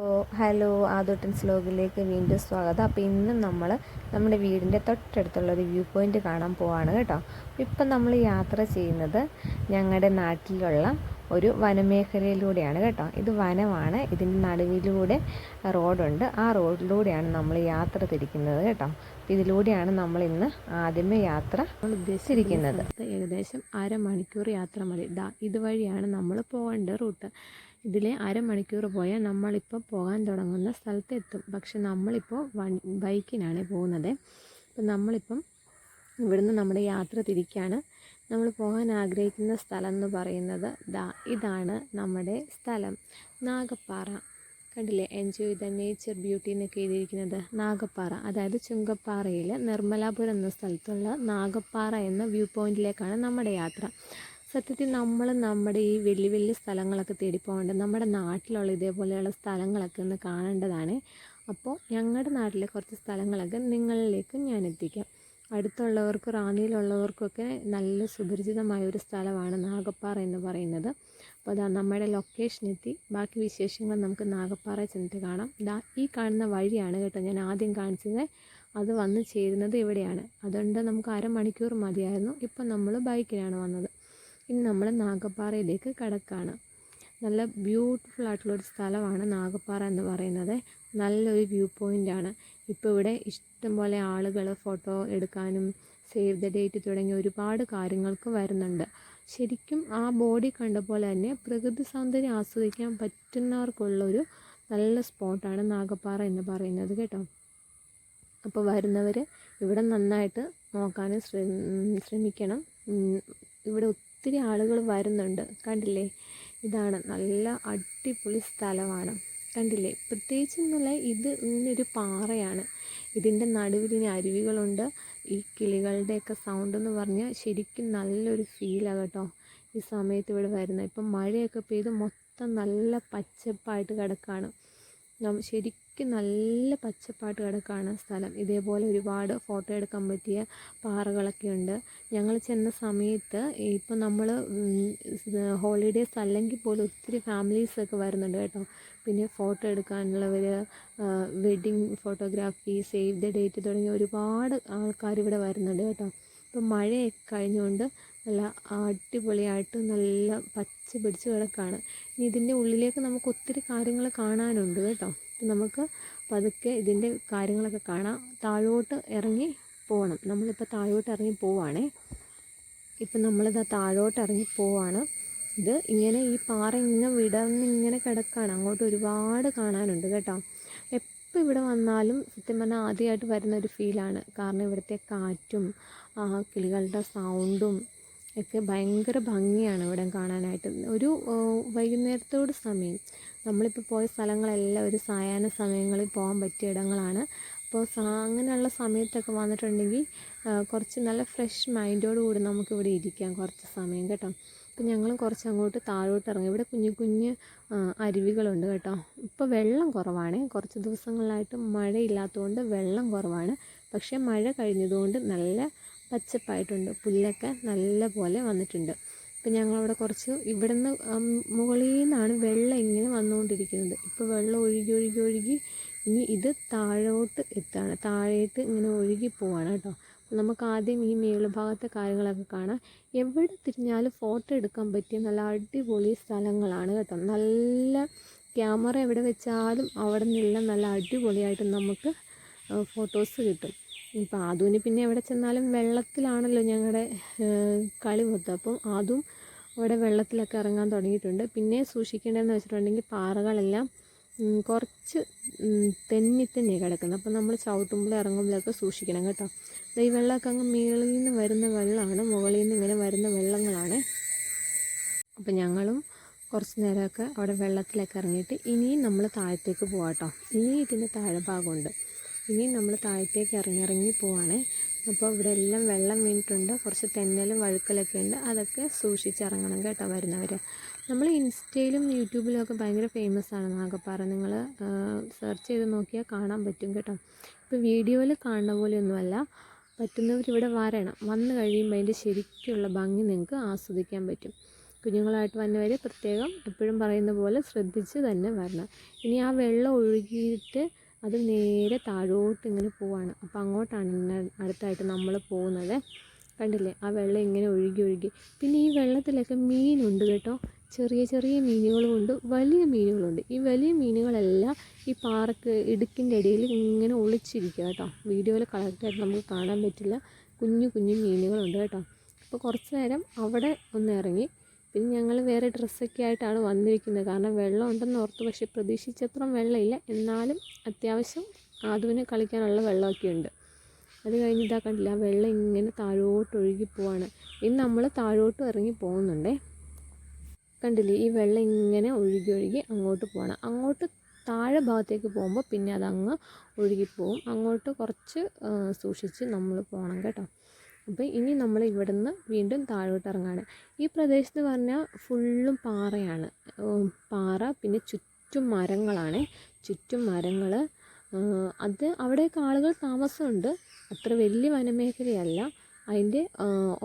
ഓ hello ആദോട്ടൻ സ്ലോഗിലേക്ക് വീണ്ടും സ്വാഗതം. അപ്പോൾ ഇന്ന് നമ്മൾ നമ്മുടെ വീടിന്റെ തൊട്ടടുത്തുള്ള ഒരു വ്യൂ പോയിന്റ് കാണാൻ പോവാണ് കേട്ടോ. ഇപ്പം നമ്മൾ യാത്ര ചെയ്യുന്നത് ഞങ്ങളുടെ നാട്ടിലുള്ള ഒരു വനമേഖലയിലൂടെയാണ് കേട്ടോ. ഇത് വനമാണ്. ഇതിന്റെ നടുവിലൂടെ റോഡുണ്ട്. ആ റോഡിലൂടെയാണ് നമ്മൾ യാത്ര തിരിക്കുന്നത് കേട്ടോ. ഇതിലൂടെയാണ് നമ്മൾ ഇന്ന് ആദ്യമേ യാത്ര നമ്മൾ ഉദ്ദേശിച്ചിരിക്കുന്നത് ഏകദേശം അരമണിക്കൂർ യാത്ര മതി. ഇതുവഴിയാണ് നമ്മൾ പോകേണ്ട റൂട്ട്. ഇതിൽ അരമണിക്കൂർ പോയാൽ നമ്മളിപ്പോൾ പോകാൻ തുടങ്ങുന്ന സ്ഥലത്തെത്തും. പക്ഷെ നമ്മളിപ്പോൾ വൺ ബൈക്കിനാണ് പോകുന്നത്. അപ്പം നമ്മളിപ്പം ഇവിടുന്ന് നമ്മുടെ യാത്ര തിരിക്കുകയാണ് നമ്മൾ പോകാൻ ആഗ്രഹിക്കുന്ന സ്ഥലം എന്ന് പറയുന്നത് ദാ ഇതാണ് നമ്മുടെ സ്ഥലം. നാഗപ്പാറ. കണ്ടില്ലേ? എൻജോയ് ദ നേച്ചർ ബ്യൂട്ടി എന്നൊക്കെ എഴുതിയിരിക്കുന്നത് നാഗപ്പാറ. അതായത് ചുങ്കപ്പാറയിൽ നിർമ്മലാപുരം എന്ന സ്ഥലത്തുള്ള നാഗപ്പാറ എന്ന വ്യൂ പോയിന്റിലേക്കാണ് നമ്മുടെ യാത്ര. സത്യത്തിൽ നമ്മൾ നമ്മുടെ ഈ വലിയ വലിയ സ്ഥലങ്ങളൊക്കെ തേടി പോകേണ്ടത് നമ്മുടെ നാട്ടിലുള്ള ഇതേപോലെയുള്ള സ്ഥലങ്ങളൊക്കെ ഒന്ന് കാണേണ്ടതാണ്. അപ്പോൾ ഞങ്ങളുടെ നാട്ടിലെ കുറച്ച് സ്ഥലങ്ങളൊക്കെ നിങ്ങളിലേക്ക് ഞാൻ എത്തിക്കാം. അടുത്തുള്ളവർക്ക് റാന്നിയിലുള്ളവർക്കൊക്കെ നല്ല സുപരിചിതമായ ഒരു സ്ഥലമാണ് നാഗപ്പാറ എന്ന് പറയുന്നത്. അപ്പോൾ അതാ നമ്മുടെ ലൊക്കേഷൻ എത്തി. ബാക്കി വിശേഷങ്ങൾ നമുക്ക് നാഗപ്പാറ ചെന്നിട്ട് കാണാം. ദാ ഈ കാണുന്ന വഴിയാണ് കേട്ടോ ഞാൻ ആദ്യം കാണിച്ചത്. അത് വന്ന് ചേരുന്നത് ഇവിടെയാണ്. അതുകൊണ്ട് നമുക്ക് അരമണിക്കൂർ മതിയായിരുന്നു. ഇപ്പം നമ്മൾ ബൈക്കിലാണ് വന്നത്. ഇനി നമ്മൾ നാഗപ്പാറയിലേക്ക് കടക്കാണ്. നല്ല ബ്യൂട്ടിഫുൾ ആയിട്ടുള്ളൊരു സ്ഥലമാണ് നാഗപ്പാറ എന്ന് പറയുന്നത്. നല്ലൊരു വ്യൂ പോയിന്റാണ് ഇപ്പോൾ ഇവിടെ ഇഷ്ടംപോലെ ആളുകൾ ഫോട്ടോ എടുക്കാനും സേവ് ദ ഡേറ്റ് തുടങ്ങിയ ഒരുപാട് കാര്യങ്ങൾക്ക് വരുന്നുണ്ട്. ശരിക്കും ആ ബോഡി കണ്ട പോലെ തന്നെ പ്രകൃതി സൗന്ദര്യം ആസ്വദിക്കാൻ പറ്റുന്നവർക്കുള്ളൊരു നല്ല സ്പോട്ടാണ് നാഗപ്പാറ എന്ന് പറയുന്നത് കേട്ടോ. അപ്പോൾ വരുന്നവർ ഇവിടെ നന്നായിട്ട് നോക്കാനും ശ്രമിക്കണം. ഇവിടെ ഒത്തിരി ആളുകൾ വരുന്നുണ്ട്. കണ്ടില്ലേ? ഇതാണ് നല്ല അടിപൊളി സ്ഥലമാണ്. കണ്ടില്ലേ? പ്രത്യേകിച്ച് എന്നുള്ള ഇത് ഇങ്ങനൊരു പാറയാണ്. ഇതിന്റെ നടുവിൽ ഇനി അരുവികളുണ്ട്. ഈ കിളികളുടെയൊക്കെ സൗണ്ട് എന്ന് പറഞ്ഞാൽ ശരിക്കും നല്ലൊരു ഫീലാണ് കേട്ടോ. ഈ സമയത്ത് ഇവിടെ വരുന്നത്. ഇപ്പം മഴയൊക്കെ പെയ്ത് മൊത്തം നല്ല പച്ചപ്പായിട്ട് കിടക്കുകയാണ് ശരിക്കും നല്ല പച്ചപ്പാട്ട് കിടക്കാണ് സ്ഥലം. ഇതേപോലെ ഒരുപാട് ഫോട്ടോ എടുക്കാൻ പറ്റിയ പാറകളൊക്കെ ഉണ്ട്. ഞങ്ങൾ ചെന്ന സമയത്ത് ഇപ്പം നമ്മൾ ഹോളിഡേയ്സ് അല്ലെങ്കിൽ പോലും ഒത്തിരി ഫാമിലീസൊക്കെ വരുന്നുണ്ട് കേട്ടോ. പിന്നെ photo എടുക്കാനുള്ളവർ wedding photography save the date തുടങ്ങിയ ഒരുപാട് ആൾക്കാർ ഇവിടെ വരുന്നുണ്ട് കേട്ടോ. ഇപ്പം മഴയൊക്കെ കഴിഞ്ഞുകൊണ്ട് നല്ല അടിപൊളിയായിട്ട് നല്ല പച്ച പിടിച്ച് കിടക്കുകയാണ് ഇനി ഇതിന്റെ ഉള്ളിലേക്ക് നമുക്ക് ഒത്തിരി കാര്യങ്ങൾ കാണാനുണ്ട് കേട്ടോ. നമുക്ക് പതുക്കെ ഇതിന്റെ കാര്യങ്ങളൊക്കെ കാണാം. താഴോട്ട് ഇറങ്ങി പോകണം നമ്മളിപ്പോൾ താഴോട്ട് ഇറങ്ങി പോവാണേ. ഇപ്പം നമ്മളിതാ താഴോട്ട് ഇറങ്ങി പോവാണ്. ഇത് ഇങ്ങനെ ഈ പാറ ഇങ്ങനെ വിടർന്നിങ്ങനെ കിടക്കുകയാണ് അങ്ങോട്ട് ഒരുപാട് കാണാനുണ്ട് കേട്ടോ. എപ്പോൾ ഇവിടെ വന്നാലും സത്യം പറഞ്ഞാൽ ആദ്യമായിട്ട് വരുന്ന ഒരു ഫീലാണ് കാരണം ഇവിടുത്തെ കാറ്റും കിളികളുടെ സൗണ്ടും ഒക്കെ ഭയങ്കര ഭംഗിയാണ് ഇവിടെ കാണാനായിട്ട്. ഒരു വൈകുന്നേരത്തോട് സമയം. നമ്മളിപ്പോൾ പോയ സ്ഥലങ്ങളെല്ലാം ഒരു സായാഹ്ന സമയങ്ങളിൽ പോകാൻ പറ്റിയ ഇടങ്ങളാണ്. അപ്പോൾ അങ്ങനെയുള്ള സമയത്തൊക്കെ വന്നിട്ടുണ്ടെങ്കിൽ കുറച്ച് നല്ല ഫ്രഷ് മൈൻഡോട് കൂടി നമുക്കിവിടെ ഇരിക്കാം കുറച്ച് സമയം കേട്ടോ. അപ്പോൾ ഞങ്ങളും കുറച്ച് അങ്ങോട്ട് താഴോട്ട് ഇറങ്ങി. ഇവിടെ കുഞ്ഞു കുഞ്ഞ് അരുവികളുണ്ട് കേട്ടോ. ഇപ്പോൾ വെള്ളം കുറവാണ്. കുറച്ച് ദിവസങ്ങളിലായിട്ട് മഴയില്ലാത്തതുകൊണ്ട് വെള്ളം കുറവാണ്. പക്ഷേ മഴ കഴിഞ്ഞതുകൊണ്ട് നല്ല പച്ചപ്പായിട്ടുണ്ട്. പുല്ലൊക്കെ നല്ല പോലെ വന്നിട്ടുണ്ട്. ഇപ്പം ഞങ്ങളവിടെ കുറച്ച് ഇവിടെ നിന്ന് മുകളിൽ നിന്നാണ് വെള്ളം ഇങ്ങനെ വന്നുകൊണ്ടിരിക്കുന്നത്. ഇപ്പോൾ വെള്ളം ഒഴുകി ഒഴുകി ഒഴുകി ഇനി ഇത് താഴോട്ട് എത്താണ്? താഴേട്ട് ഇങ്ങനെ ഒഴുകി പോവാണ് കേട്ടോ. നമുക്ക് ആദ്യം ഈ മേളുഭാഗത്തെ കാര്യങ്ങളൊക്കെ കാണാം. എവിടെ തിരിഞ്ഞാലും ഫോട്ടോ എടുക്കാൻ പറ്റിയ നല്ല അടിപൊളി സ്ഥലങ്ങളാണ് കേട്ടോ. നല്ല ക്യാമറ എവിടെ വെച്ചാലും അവിടെ നിന്നെല്ലാം നല്ല അടിപൊളിയായിട്ട് നമുക്ക് ഫോട്ടോസ് കിട്ടും. ഇപ്പം ആദുവിന് പിന്നെ എവിടെ ചെന്നാലും വെള്ളത്തിലാണല്ലോ ഞങ്ങളുടെ കളി മൊത്തം. അപ്പം ആദും അവിടെ വെള്ളത്തിലൊക്കെ ഇറങ്ങാൻ തുടങ്ങിയിട്ടുണ്ട്. പിന്നെ സൂക്ഷിക്കേണ്ടതെന്ന് വെച്ചിട്ടുണ്ടെങ്കിൽ പാറകളെല്ലാം കുറച്ച് തെന്നി തന്നെ കിടക്കുന്നത്. അപ്പം നമ്മൾ ചവിട്ടുമ്പോൾ ഇറങ്ങുമ്പോഴൊക്കെ സൂക്ഷിക്കണം കേട്ടോ. ഈ വെള്ളമൊക്കെ അങ്ങ് മുകളിൽ നിന്ന് വരുന്ന വെള്ളമാണ് മുകളിൽ നിന്ന് ഇങ്ങനെ വരുന്ന വെള്ളങ്ങളാണ്. അപ്പം ഞങ്ങളും കുറച്ച് നേരമൊക്കെ അവിടെ വെള്ളത്തിലൊക്കെ ഇറങ്ങിയിട്ട് ഇനിയും നമ്മൾ താഴത്തേക്ക് പോകാം കേട്ടോ. ഇനിയും ഇതിന്റെ താഴെ ഭാഗമുണ്ട്. ഇനി നമ്മൾ താഴത്തേക്ക് ഇറങ്ങി ഇറങ്ങി പോവാണ്. അപ്പോൾ ഇവിടെ എല്ലാം വെള്ളം വീണിട്ടുണ്ട്. കുറച്ച് തെന്നലും വഴുക്കലൊക്കെ ഉണ്ട്. അതൊക്കെ സൂക്ഷിച്ചിറങ്ങണം കേട്ടോ വരുന്നവർ നമ്മൾ ഇൻസ്റ്റയിലും യൂട്യൂബിലും ഒക്കെ ഭയങ്കര ഫേമസ് ആണ് നാഗപ്പാറ. നിങ്ങൾ സെർച്ച് ചെയ്ത് നോക്കിയാൽ കാണാൻ പറ്റും കേട്ടോ. ഇപ്പോൾ വീഡിയോയിൽ കാണുന്ന പോലെയൊന്നുമല്ല. പറ്റുന്നവർ ഇവിടെ വരണം. വന്നു കഴിയുമ്പോൾ അതിന്റെ ശരിക്കുള്ള ഭംഗി നിങ്ങൾക്ക് ആസ്വദിക്കാൻ പറ്റും. കുഞ്ഞുങ്ങളായിട്ട് വന്നവർ പ്രത്യേകം എപ്പോഴും പറയുന്ന പോലെ ശ്രദ്ധിച്ച് തന്നെ വരണം. ഇനി ആ വെള്ളം ഒഴുകിയിട്ട് അത് നേരെ താഴോട്ട് ഇങ്ങനെ പോവാണ്. അപ്പോൾ അങ്ങോട്ടാണ് അടുത്തായിട്ട് നമ്മൾ പോകുന്നത്. കണ്ടില്ലേ? ആ വെള്ളം ഇങ്ങനെ ഒഴുകി ഒഴുകി. പിന്നെ ഈ വെള്ളത്തിലൊക്കെ മീനുണ്ട് കേട്ടോ. ചെറിയ ചെറിയ മീനുകളുമുണ്ട് വലിയ മീനുകളുണ്ട്. ഈ വലിയ മീനുകളെല്ലാം ഈ പാറക്ക് ഇടുക്കിന്റെ ഇടയിൽ ഇങ്ങനെ ഒളിച്ചിരിക്കുക കേട്ടോ. വീഡിയോയിൽ കറക്റ്റായിട്ട് നമുക്ക് കാണാൻ പറ്റില്ല. കുഞ്ഞു കുഞ്ഞു മീനുകളുണ്ട് കേട്ടോ. അപ്പോൾ കുറച്ച് നേരം അവിടെ ഒന്ന് ഇറങ്ങി പിന്നെ ഞങ്ങൾ വേറെ ഡ്രസ്സൊക്കെ ആയിട്ടാണ് വന്നിരിക്കുന്നത്. കാരണം വെള്ളം ഉണ്ടെന്ന് ഓർത്തു. പക്ഷേ പ്രതീക്ഷിച്ചത്രം വെള്ളമില്ല. എന്നാലും അത്യാവശ്യം ആദുവിന് കളിക്കാനുള്ള വെള്ളമൊക്കെ ഉണ്ട്. അത് കഴിഞ്ഞ് ഇതാ കണ്ടില്ല വെള്ളം ഇങ്ങനെ താഴോട്ട് ഒഴുകി പോവാണ്. ഇനി നമ്മൾ താഴോട്ട് ഇറങ്ങി പോകുന്നുണ്ടേ. കണ്ടില്ലേ ഈ വെള്ളം ഇങ്ങനെ ഒഴുകി ഒഴുകി അങ്ങോട്ട് പോവാണ്. അങ്ങോട്ട് താഴെ ഭാഗത്തേക്ക് പോകുമ്പോൾ പിന്നെ അതങ്ങ് ഒഴുകിപ്പോവും അങ്ങോട്ട് കുറച്ച് സൂക്ഷിച്ച് നമ്മൾ പോകണം കേട്ടോ. അപ്പോൾ ഇനി നമ്മൾ ഇവിടുന്ന് വീണ്ടും താഴോട്ട് ഇറങ്ങാണ്. ഈ പ്രദേശത്ത് പറഞ്ഞാൽ ഫുള്ളും പാറയാണ്. പാറ പിന്നെ ചുറ്റും മരങ്ങളാണ്. ചുറ്റും മരങ്ങൾ അത് അവിടെയൊക്കെ ആളുകൾ താമസമുണ്ട്. അത്ര വലിയ വനമേഖലയല്ല. അതിന്റെ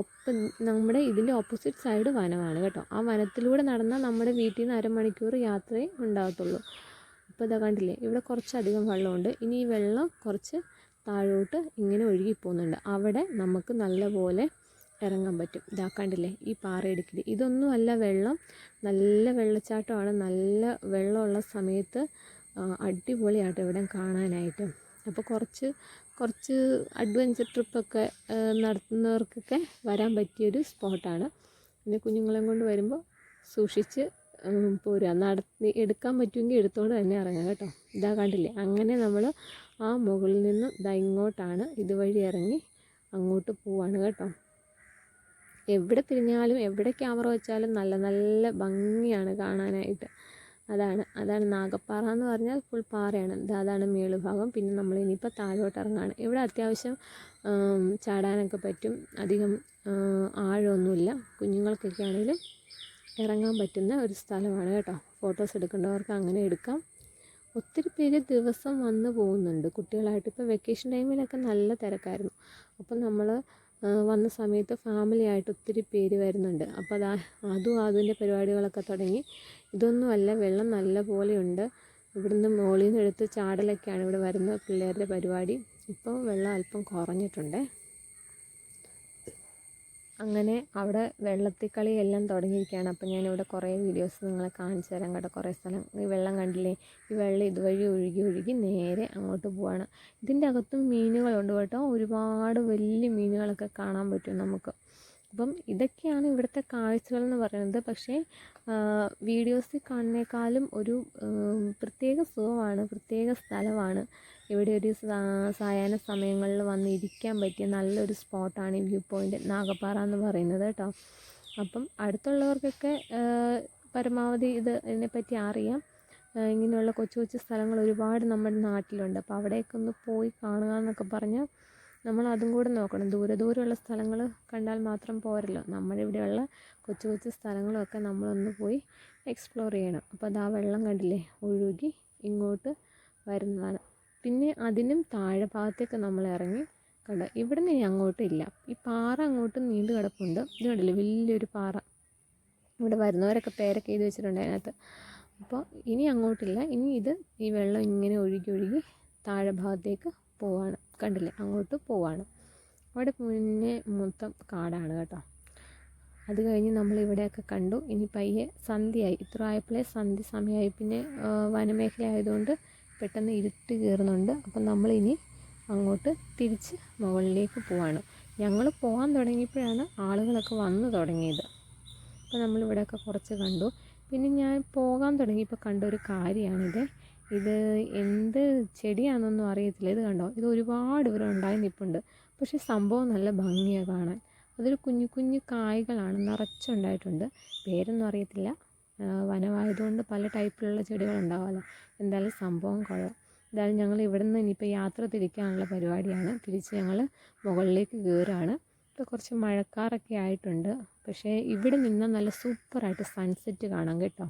ഒപ്പം നമ്മുടെ ഇതിന്റെ ഓപ്പോസിറ്റ് സൈഡ് വനമാണ് കേട്ടോ. ആ വനത്തിലൂടെ നടന്നാൽ നമ്മുടെ വീട്ടിൽ നിന്ന് അരമണിക്കൂർ യാത്രയേ ഉണ്ടാകത്തുള്ളൂ ഇപ്പോൾ ഇതാ കണ്ടില്ലേ ഇവിടെ കുറച്ചധികം വെള്ളമുണ്ട്. ഇനി ഈ വെള്ളം കുറച്ച് താഴോട്ട് ഇങ്ങനെ ഒഴുകി പോകുന്നുണ്ട്. അവിടെ നമുക്ക് നല്ലപോലെ ഇറങ്ങാൻ പറ്റും. ഇതാ കണ്ടില്ലേ? ഈ പാറയിടുക്കിൽ ഇതൊന്നുമല്ല വെള്ളം. നല്ല വെള്ളച്ചാട്ടമാണ്. നല്ല വെള്ളമുള്ള സമയത്ത് അടിപൊളിയായിട്ട് ഇവിടെ കാണാനായിട്ട്. അപ്പോൾ കുറച്ച് കുറച്ച് അഡ്വഞ്ചർ ട്രിപ്പൊക്കെ നടത്തുന്നവർക്കൊക്കെ വരാൻ പറ്റിയൊരു സ്പോട്ടാണ്. പിന്നെ കുഞ്ഞുങ്ങളെയും കൊണ്ട് വരുമ്പോൾ സൂക്ഷിച്ച് പോരുക. നടത്തി എടുക്കാൻ പറ്റുമെങ്കിൽ എടുത്തോണ്ട് തന്നെ ഇറങ്ങുക കേട്ടോ. ഇതാ കണ്ടില്ലേ? അങ്ങനെ നമ്മൾ ആ മുകളിൽ നിന്ന് ദാ ഇങ്ങോട്ടാണ് ഇതുവഴി ഇറങ്ങി അങ്ങോട്ട് പോവാണ് കേട്ടോ. എവിടെ തിരിഞ്ഞാലും എവിടെ ക്യാമറ വെച്ചാലും നല്ല നല്ല ഭംഗിയാണ് കാണാനായിട്ട്. അതാണ് അതാണ് നാഗപ്പാറ എന്ന് പറഞ്ഞാൽ ഫുൾ പാറയാണ്. അതാണ് മേളുഭാഗം പിന്നെ നമ്മൾ ഇനിയിപ്പോൾ താഴോട്ട് ഇറങ്ങാണ്. ഇവിടെ അത്യാവശ്യം ചാടാനൊക്കെ പറ്റും. അധികം ആഴമൊന്നുമില്ല. കുഞ്ഞുങ്ങൾക്കൊക്കെ ആണെങ്കിലും ഇറങ്ങാൻ പറ്റുന്ന ഒരു സ്ഥലമാണ് കേട്ടോ. ഫോട്ടോസ് എടുക്കേണ്ടവർക്ക് അങ്ങനെ എടുക്കാം. ഒത്തിരി പേര് ദിവസം വന്ന് പോകുന്നുണ്ട്. കുട്ടികളായിട്ട് ഇപ്പോൾ വെക്കേഷൻ ടൈമിലൊക്കെ നല്ല തിരക്കായിരുന്നു. അപ്പോൾ നമ്മൾ വന്ന സമയത്ത് ഫാമിലി ആയിട്ട് ഒത്തിരി പേര് വരുന്നുണ്ട്. അപ്പോൾ അതാ അതും അതിന്റെ പരിപാടികളൊക്കെ തുടങ്ങി. ഇതൊന്നുമല്ല വെള്ളം നല്ല പോലെയുണ്ട് ഇവിടുന്ന് മുകളിൽ നിന്ന് എടുത്ത് ചാടലൊക്കെയാണ് ഇവിടെ വരുന്ന പിള്ളേരുടെ പരിപാടി. ഇപ്പോൾ വെള്ളം അല്പം കുറഞ്ഞിട്ടുണ്ടേ. അങ്ങനെ അവിടെ വെള്ളത്തിക്കളി എല്ലാം തുടങ്ങിയിരിക്കുകയാണ്. അപ്പം ഞാനിവിടെ കുറേ വീഡിയോസ് നിങ്ങളെ കാണിച്ചു തരാം കേട്ടോ. കുറേ സ്ഥലം. ഈ വെള്ളം കണ്ടില്ലേ? ഈ വെള്ളം ഇതുവഴി ഒഴുകി ഒഴുകി നേരെ അങ്ങോട്ട് പോവാണ്. ഇതിന്റെ അകത്തും മീനുകളുണ്ട് കേട്ടോ. ഒരുപാട് വലിയ മീനുകളൊക്കെ കാണാൻ പറ്റും നമുക്ക്. അപ്പം ഇതൊക്കെയാണ് ഇവിടുത്തെ കാഴ്ചകൾ എന്ന് പറയുന്നത്. പക്ഷേ വീഡിയോസിൽ കാണുന്നേക്കാളും ഒരു പ്രത്യേക സുഖമാണ്. പ്രത്യേക സ്ഥലമാണ്. ഇവിടെ ഒരു സായാഹ്ന സമയങ്ങളിൽ വന്ന് ഇരിക്കാൻ പറ്റിയ നല്ലൊരു സ്പോട്ടാണ് ഈ വ്യൂ പോയിന്റ് നാഗപ്പാറ എന്ന് പറയുന്നത് കേട്ടോ. അപ്പം അടുത്തുള്ളവർക്കൊക്കെ പരമാവധി ഇത് ഇതിനെപ്പറ്റി അറിയാം. ഇങ്ങനെയുള്ള കൊച്ചു കൊച്ചു സ്ഥലങ്ങൾ ഒരുപാട് നമ്മുടെ നാട്ടിലുണ്ട്. അപ്പോൾ അവിടെയൊക്കെ ഒന്ന് പോയി കാണുക എന്നൊക്കെ പറഞ്ഞാൽ നമ്മൾ അതും കൂടെ നോക്കണം. ദൂരെ ദൂരെയുള്ള സ്ഥലങ്ങൾ കണ്ടാൽ മാത്രം പോരല്ലോ. നമ്മുടെ ഇവിടെയുള്ള കൊച്ചു കൊച്ചു സ്ഥലങ്ങളൊക്കെ നമ്മളൊന്ന് പോയി എക്സ്പ്ലോർ ചെയ്യണം. അപ്പോൾ അത് ആ വെള്ളം കണ്ടില്ലേ? ഒഴുകി ഇങ്ങോട്ട് വരുന്നതാണ്. പിന്നെ അതിനും താഴെ ഭാഗത്തേക്ക് നമ്മൾ ഇറങ്ങി കണ്ടോ ഇവിടെ നിന്ന് ഇനി അങ്ങോട്ടില്ല ഈ പാറ അങ്ങോട്ട് നീണ്ടു കിടപ്പുണ്ട്. ഇത് കണ്ടില്ലേ? വലിയൊരു പാറ. ഇവിടെ വരുന്നവരൊക്കെ പേരൊക്കെ എഴുതി വെച്ചിട്ടുണ്ട് അതിനകത്ത്. അപ്പോൾ ഇനി അങ്ങോട്ടില്ല. ഇനി ഇത് ഈ വെള്ളം ഇങ്ങനെ ഒഴുകി ഒഴുകി താഴെ ഭാഗത്തേക്ക് പോവാണ്. കണ്ടില്ലേ? അങ്ങോട്ട് പോവാണ്. അവിടെ മുന്നേ മൊത്തം കാടാണ് കേട്ടോ. അത് കഴിഞ്ഞ് നമ്മൾ ഇവിടെയൊക്കെ കണ്ടു. ഇനി പയ്യെ സന്ധ്യയായി. ഇത്ര ആയപ്പോഴേ സന്ധ്യ സമയമായി. പിന്നെ വനമേഖല ആയതുകൊണ്ട് പെട്ടെന്ന് ഇരുട്ട് കയറുന്നുണ്ട്. അപ്പം നമ്മളിനി അങ്ങോട്ട് തിരിച്ച് മുകളിലേക്ക് പോവാണ്. ഞങ്ങൾ പോകാൻ തുടങ്ങിയപ്പോഴാണ് ആളുകളൊക്കെ വന്നു തുടങ്ങിയത്. അപ്പോൾ നമ്മളിവിടെയൊക്കെ കുറച്ച് കണ്ടു. പിന്നെ ഞാൻ പോകാൻ തുടങ്ങിയപ്പോൾ കണ്ട ഒരു കാര്യമാണിത് ഇത് എന്ത് ചെടിയാണെന്നൊന്നും അറിയത്തില്ല. ഇത് കണ്ടോ? ഇത് ഒരുപാട് ഇവിടെ ഉണ്ടായി നിൽപ്പുണ്ട് പക്ഷേ സംഭവം നല്ല ഭംഗിയാണ് കാണാൻ. അതൊരു കുഞ്ഞു കുഞ്ഞു കായ്കളാണ്. നിറച്ചുണ്ടായിട്ടുണ്ട്. പേരൊന്നും അറിയത്തില്ല. വനമായതുകൊണ്ട് പല ടൈപ്പിലുള്ള ചെടികളുണ്ടാവുമല്ലോ എന്തായാലും സംഭവം കൊള്ളാം. എന്തായാലും ഞങ്ങൾ ഇവിടെ നിന്ന് ഇനിയിപ്പോൾ യാത്ര തിരിക്കാനുള്ള പരിപാടിയാണ്. തിരിച്ച് ഞങ്ങൾ മുകളിലേക്ക് കയറുകയാണ്. ഇപ്പോൾ കുറച്ച് മഴക്കാറൊക്കെ ആയിട്ടുണ്ട്. പക്ഷേ ഇവിടെ നിന്ന് നല്ല സൂപ്പറായിട്ട് സൺസെറ്റ് കാണാം കേട്ടോ.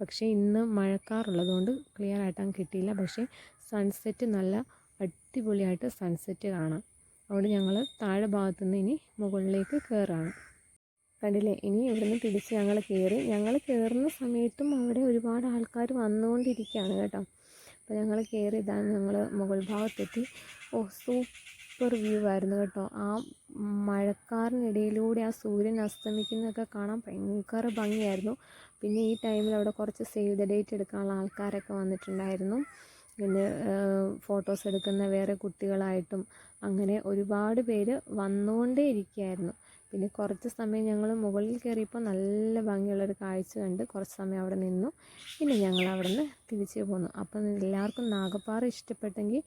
പക്ഷേ ഇന്ന് മഴക്കാറുള്ളതുകൊണ്ട് ക്ലിയർ ആയിട്ടാൻ കിട്ടിയില്ല. പക്ഷേ സൺസെറ്റ് നല്ല അടിപൊളിയായിട്ട് സൺസെറ്റ് കാണാം. അതുകൊണ്ട് ഞങ്ങൾ താഴെ ഭാഗത്തുനിന്ന് ഇനി മുകളിലേക്ക് കയറാണ് കണ്ടില്ലേ? ഇനി ഇവിടുന്ന് പിടിച്ച് ഞങ്ങൾ കയറി ഞങ്ങൾ കയറുന്ന സമയത്തും അവിടെ ഒരുപാട് ആൾക്കാർ വന്നുകൊണ്ടിരിക്കുകയാണ് കേട്ടോ. അപ്പോൾ ഞങ്ങൾ കയറി ഇതാണ് ഞങ്ങൾ മുകൾ ഭാഗത്തെത്തി. ഓ സൂപ്പർ വ്യൂ ആയിരുന്നു കേട്ടോ. ആ മഴക്കാറിനിടയിലൂടെ ആ സൂര്യൻ അസ്തമിക്കുന്നതൊക്കെ കാണാൻ ഭയങ്കര ഭംഗിയായിരുന്നു. പിന്നെ ഈ ടൈമിൽ അവിടെ കുറച്ച് സേവ് ദ ഡേറ്റ് എടുക്കാനുള്ള ആൾക്കാരൊക്കെ വന്നിട്ടുണ്ടായിരുന്നു. പിന്നെ ഫോട്ടോസ് എടുക്കുന്ന വേറെ കുട്ടികളായിട്ടും അങ്ങനെ ഒരുപാട് പേര് വന്നുകൊണ്ടേ ഇരിക്കുകയായിരുന്നു പിന്നെ കുറച്ച് സമയം ഞങ്ങൾ മുകളിൽ കയറിയപ്പോൾ നല്ല ഭംഗിയുള്ളൊരു കാഴ്ച കണ്ട് കുറച്ച് സമയം അവിടെ നിന്നു. പിന്നെ ഞങ്ങൾ അവിടെ നിന്ന് തിരിച്ചു പോന്നു. അപ്പം എല്ലാവർക്കും നാഗപ്പാറ ഇഷ്ടപ്പെട്ടെങ്കിൽ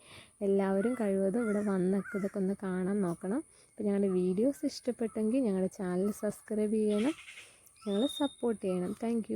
എല്ലാവരും കഴിവതും ഇവിടെ വന്നൊക്കെ ഇതൊക്കെ ഒന്ന് കാണാൻ നോക്കണം. അപ്പോൾ ഞങ്ങളുടെ വീഡിയോസ് ഇഷ്ടപ്പെട്ടെങ്കിൽ ഞങ്ങളുടെ ചാനൽ സബ്സ്ക്രൈബ് ചെയ്യണം. ഞങ്ങളെ സപ്പോർട്ട് ചെയ്യണം. താങ്ക്